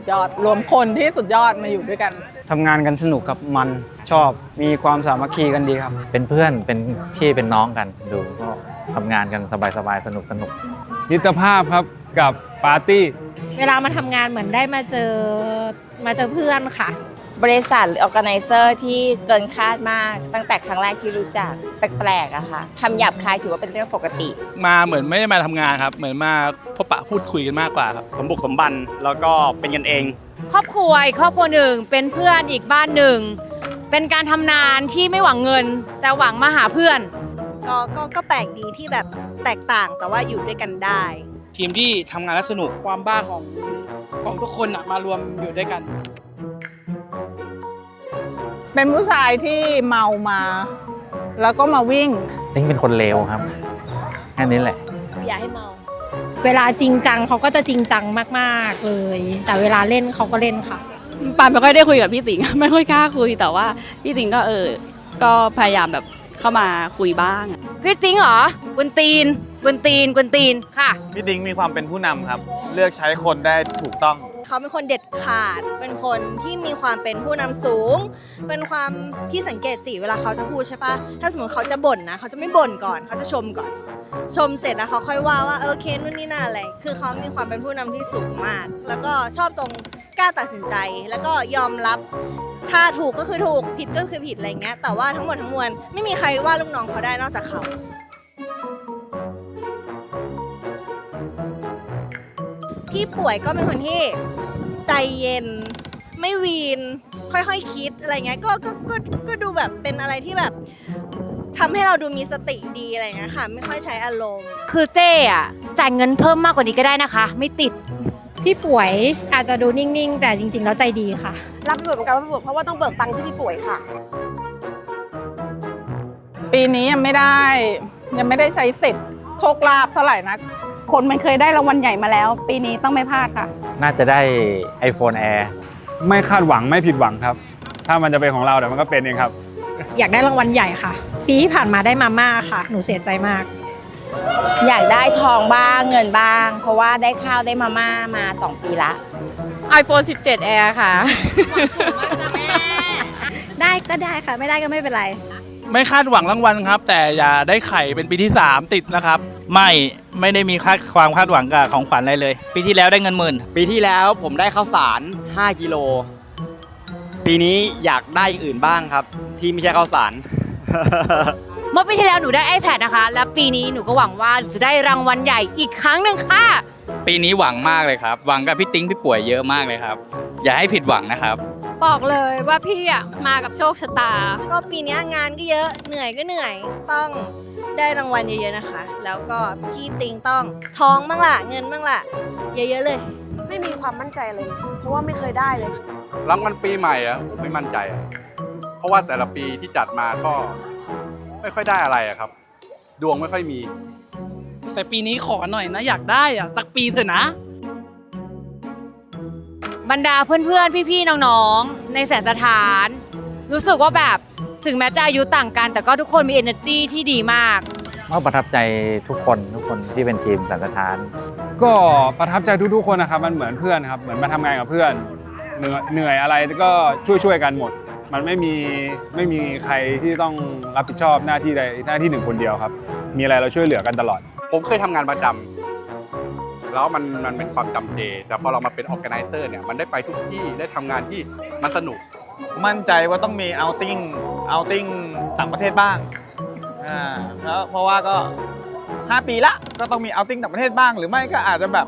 สุดยอด รวมคนที่สุดยอดมาอยู่ด้วยกันทำงานกันสนุกครับมันชอบมีความสามัคคีกันดีครับ เป็นเพื่อนเป็นพี่เป็นน้องกันดูก็ทำงานกันสบายๆสนุกสนุกมิตรภาพครับกับปาร์ตี้ เวลามาทำงานเหมือนได้มาเจอมาเจอเพื่อนค่ะ บริษัทหรือ organizer ที่เกินคาดมากตั้งแต่ครั้งแรกที่รู้จักแปลกๆอะค่ะคำหยาบคายถือว่าเป็นเรื่องปกติ มาเหมือนไม่ได้มาทำงานครับ เหมือนมาพบปะพูดคุยกันมากกว่าครับ สมบุกสมบันแล้วก็เป็นกันเอง ครอบครัวอีกครอบครัวหนึ่งเป็นเพื่อนอีกบ้านหนึ่ง เป็นการทำนานที่ไม่หวังเงิน แต่หวังมาหาเพื่อน ก็ก็ก็แปลกดีที่แบบแตกต่างแต่ว่าอยู่ด้วยกันได้ ทีมที่ทำงานแล้วสนุกความบ้าของของทุกคนอะมารวมอยู่ด้วยกัน เป็นผู้ชายที่เมามา แล้วก็มาวิ่ง ติ้งเป็นคนเลวครับ แค่นี้แหละ อย่าให้เมา เวลาจริงจังเขาก็จะจริงจังมากๆเลย แต่เวลาเล่นเขาก็เล่นค่ะ ปานไม่ค่อยได้คุยกับพี่ติ๋ง ไม่ค่อยกล้าคุยแต่ว่าพี่ติ๋งก็เออ ก็พยายามแบบเข้ามาคุยบ้างพี่ติ๋งเหรอกวนตีน กวนตีนกวนตีนค่ะ พี่ดิงมีความเป็นผู้นำครับ เลือกใช้คนได้ถูกต้อง เขาเป็นคนเด็ดขาด เป็นคนที่มีความเป็นผู้นำสูง เป็นความที่สังเกตสิเวลาเขาจะพูดใช่ปะถ้าสมมติเขาจะบ่นนะ เขาจะไม่บ่นก่อน เขาจะชมก่อน ชมเสร็จแล้วเขาค่อยว่าว่าเออโอเคนู่นนี่นั่นอะไร คือเขามีความเป็นผู้นำที่สูงมาก แล้วก็ชอบตรงกล้าตัดสินใจ แล้วก็ยอมรับ ถ้าถูกก็คือถูก ผิดก็คือผิดอะไรเงี้ย แต่ว่าทั้งหมดทั้งมวลไม่มีใครว่าลูกน้องเขาได้นอกจากเขา พี่ป่วยก็เป็นคนที่ใจเย็น ไม่วีน ค่อยๆคิดอะไรเงี้ยก็ก็ก็ก็ดูแบบเป็นอะไรที่แบบทำให้เราดูมีสติดีอะไรเงี้ยค่ะ ไม่ค่อยใช้อารมณ์ คือเจ้อะจ่ายเงินเพิ่มมากกว่านี้ก็ได้นะคะ ไม่ติด พี่ป่วยอาจจะดูนิ่งๆ แต่จริงๆ แล้วใจดีค่ะ รับไปเบิกเหมือนกันรับไปเบิกเพราะว่าต้องเบิกตังค์ที่พี่ป่วยค่ะ ปีนี้ยังไม่ได้ ยังไม่ได้ใช้สิทธิ์โชคลาภเท่าไหร่นัก คนมันเคยได้รางวัลใหญ่มาแล้ว ปีนี้ต้องไม่พลาดค่ะ น่าจะได้ iPhone Air ไม่คาดหวังไม่ผิดหวังครับ ถ้ามันจะเป็นของเราเดี๋ยวมันก็เป็นเองครับ อยากได้รางวัลใหญ่ค่ะ ปีที่ผ่านมาได้มาม่าค่ะ หนูเสียใจมาก อยากได้ทองบ้างเงินบ้าง เพราะว่าได้ข้าวได้มาม่ามา 2 ปีละ iPhone 17 Air ค่ะ ได้ก็ได้ค่ะ ไม่ได้ก็ไม่เป็นไร ไม่คาดหวังรางวัลครับ แต่อย่าได้ไข่เป็นปีที่ 3 ติดนะครับ ไม่ไม่ได้มีคาดความคาดหวังกับของขวัญอะไรเลย ปีที่แล้วได้เงินหมื่นปีที่แล้วผมได้ข้าวสาร 5 กิโล ปีนี้อยากได้อย่างอื่นบ้างครับ ที่ไม่ใช่ข้าวสาร เมื่อปีที่แล้วหนูได้ iPad นะคะ และปีนี้หนูก็หวังว่าหนูจะได้รางวัลใหญ่อีกครั้งหนึ่งค่ะ ปีนี้หวังมากเลยครับ หวังกับพี่ติ้งพี่ป่วยเยอะมากเลยครับ อย่าให้ผิดหวังนะครับ บอกเลยว่าพี่อะมากับโชคชะตา ก็ปีเนี้ยงานก็เยอะเหนื่อยก็เหนื่อย ต้องได้รางวัลเยอะๆนะคะ แล้วก็พี่ติงต้องทองบ้างล่ะเงินบ้างล่ะเยอะๆเลย ไม่มีความมั่นใจเลย เพราะว่าไม่เคยได้เลย รางวัลปีใหม่อะผมไม่มั่นใจอะเพราะว่าแต่ละปีที่จัดมาก็ไม่ค่อยได้อะไรอะครับ ดวงไม่ค่อยมี แต่ปีนี้ขอหน่อยนะ อยากได้อะสักปีเถอะนะ บรรดาเพื่อนๆ พี่ๆ น้องๆ ในแสนสถาน รู้สึกว่าแบบถึงแม้จะอายุต่างกัน แต่ก็ทุกคนมี energy ที่ดีมาก ก็ประทับใจทุกคนทุกคนที่เป็นทีมสันสถาน ก็ประทับใจทุกๆคนนะครับ มันเหมือนเพื่อนครับ เหมือนมาทำงานกับเพื่อน เหนื่อยเหนื่อยอะไรก็ช่วยๆกันหมด มันไม่มีไม่มีใครที่ต้องรับผิดชอบหน้าที่ใดหน้าที่หนึ่งคนเดียวครับ มีอะไรเราช่วยเหลือกันตลอด ผมเคยทำงานประจำ แล้วมันมันเป็นความจำเจแต่พอเรามาเป็นออ g a แก z นเซอร์เนี่ยมันได้ไปทุกที่ได้ทำงานที่มันสนุก มั่นใจว่าต้องมีเอาติ้งเอาติ้งต่างประเทศบ้างอ่าแล้วเพราะว่าก็ 5 ปีละก็ต้องมีเอาติ้งต่างประเทศบ้าง หรือไม่ก็อาจจะแบบ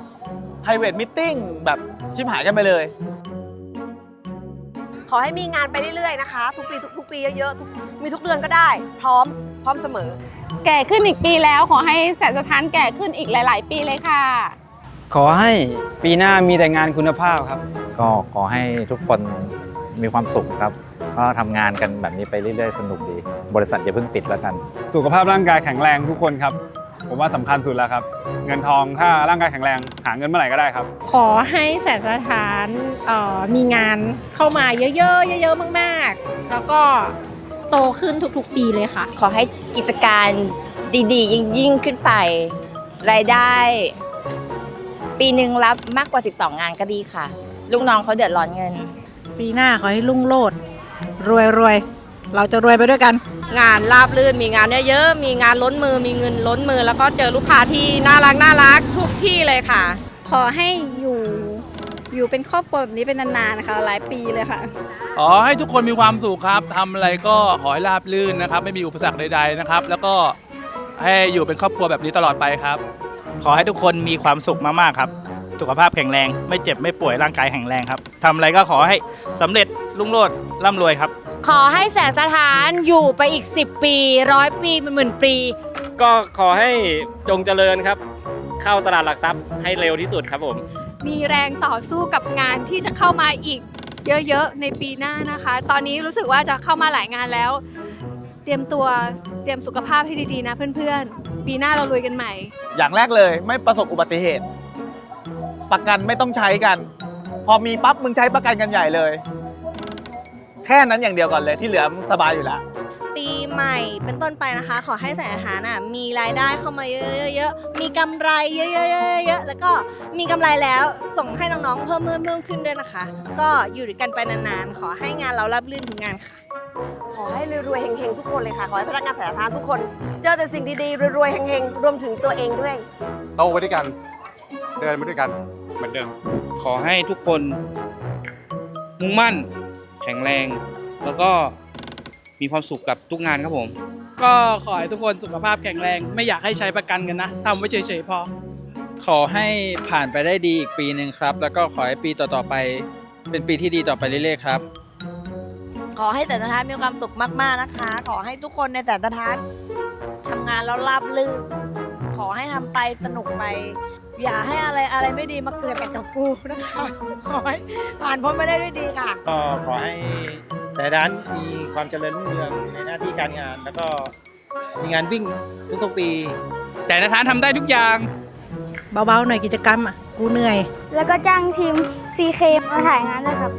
private meeting แบบชิบหายกันไปเลย ขอให้มีงานไปเรื่อยๆนะคะ ทุกปีทุกทุกปีเยอะๆทุกมีทุกเดือนก็ได้ พร้อมพร้อมเสมอ แก่ขึ้นอีกปีแล้วขอให้แสนสถานแก่ขึ้นอีกหลาย ๆ ปีเลยค่ะ ขอให้ปีหน้ามีแต่งานคุณภาพครับ ก็ขอให้ทุกคนมีความสุขครับ ก็ทำงานกันแบบนี้ไปเรื่อยๆ สนุกดี บริษัทอย่าเพิ่งปิดแล้วกัน สุขภาพร่างกายแข็งแรงทุกคนครับ ผมว่าสำคัญสุดแล้วครับ เงินทองถ้าร่างกายแข็งแรง หาเงินเมื่อไหร่ก็ได้ครับ ขอให้แสนสถานเอ่อมีงานเข้ามาเยอะๆ เยอะๆ มาก ๆ แล้วก็โตขึ้นทุกๆ ปีเลยค่ะ ขอให้กิจการดีๆ ยิ่งยิ่งขึ้นไป รายได้ ปีหนึ่งรับมากกว่า 12 งานก็ดีค่ะ ลูกน้องเขาเดือดร้อนเงิน ปีหน้าขอให้ลุ่งโลด รวยรวยเราจะรวยไปด้วยกัน งานราบรื่นมีงานเยอะๆมีงานล้นมือมีเงินล้นมือ แล้วก็เจอลูกค้าที่น่ารักน่ารักทุกที่เลยค่ะ ขอให้อยู่อยู่เป็นครอบครัวแบบนี้เป็นนานๆนะคะ หลายปีเลยค่ะขอให้ทุกคนมีความสุขครับทำอะไรก็ขอให้ราบรื่นนะครับ ไม่มีอุปสรรคใด ๆนะครับ แล้วก็ให้อยู่เป็นครอบครัวแบบนี้ตลอดไปครับ ขอให้ทุกคนมีความสุขมากๆครับ สุขภาพแข็งแรง ไม่เจ็บไม่ป่วยร่างกายแข็งแรงครับทำอะไรก็ขอให้สำเร็จรุ่งโรจน์ร่ำรวยครับ ขอให้แสงสถานอยู่ไปอีก 10 ปีร้อยปีเป็นหมื่นปี ก็ขอให้จงเจริญครับ เข้าตลาดหลักทรัพย์ให้เร็วที่สุดครับผม มีแรงต่อสู้กับงานที่จะเข้ามาอีกเยอะๆ ในปีหน้านะคะ ตอนนี้รู้สึกว่าจะเข้ามาหลายงานแล้ว เตรียมตัวเตรียมสุขภาพให้ดีๆนะเพื่อนๆ ปีหน้าเราลุยกันใหม่ อย่างแรกเลยไม่ประสบอุบัติเหตุ ประกันไม่ต้องใช้กัน พอมีปั๊บมึงใช้ประกันกันใหญ่เลย แค่นั้นอย่างเดียวก่อนเลยที่เหลือมึงสบายอยู่แล้ว ปีใหม่เป็นต้นไปนะคะ ขอให้แสงอาหารน่ะมีรายได้เข้ามาเยอะๆๆมีกำไรเยอะๆๆๆแล้วก็มีกำไรแล้วส่งให้น้องๆเพิ่มเพิ่มเพิ่มขึ้นด้วยนะคะ ก็อยู่ด้วยกันไปนานๆ ขอให้งานเราราบรื่นทุกงานค่ะ ขอให้รวยๆเฮงๆทุกคนเลยค่ะ ขอให้พนักงานสาธารณทุกคน เจอแต่สิ่งดีๆรวยๆเฮงๆรวมถึงตัวเองด้วย โตไปด้วยกัน เดินไปด้วยกัน เหมือนเดิม ขอให้ทุกคนมุ่งมั่น แข็งแรง แล้วก็มีความสุขกับทุกงานครับผม ก็ขอให้ทุกคนสุขภาพแข็งแรง ไม่อยากให้ใช้ประกันกันนะทำไว้เฉยๆพอ ขอให้ผ่านไปได้ดีอีกปีหนึ่งครับ แล้วก็ขอให้ปีต่อๆไป เป็นปีที่ดีต่อไปเรื่อยๆครับ ขอให้แต่สถานมีความสุขมากๆนะคะ ขอให้ทุกคนในแต่สถานทำงานแล้วราบรื่นขอให้ทำไปสนุกไป อย่าให้อะไรอะไรไม่ดีมาเกิดกับกูนะคะขอให้ผ่านพ้นไปได้ด้วยดีค่ะ ก็ขอให้สายร้านมีความเจริญรุ่งเรืองในหน้าที่การงาน แล้วก็มีงานวิ่งทุกๆปี แสนทานทำได้ทุกอย่าง เบาๆหน่อยกิจกรรมอะ กูเหนื่อย แล้วก็จ้างทีม CK มาถ่ายงานด้วยครับ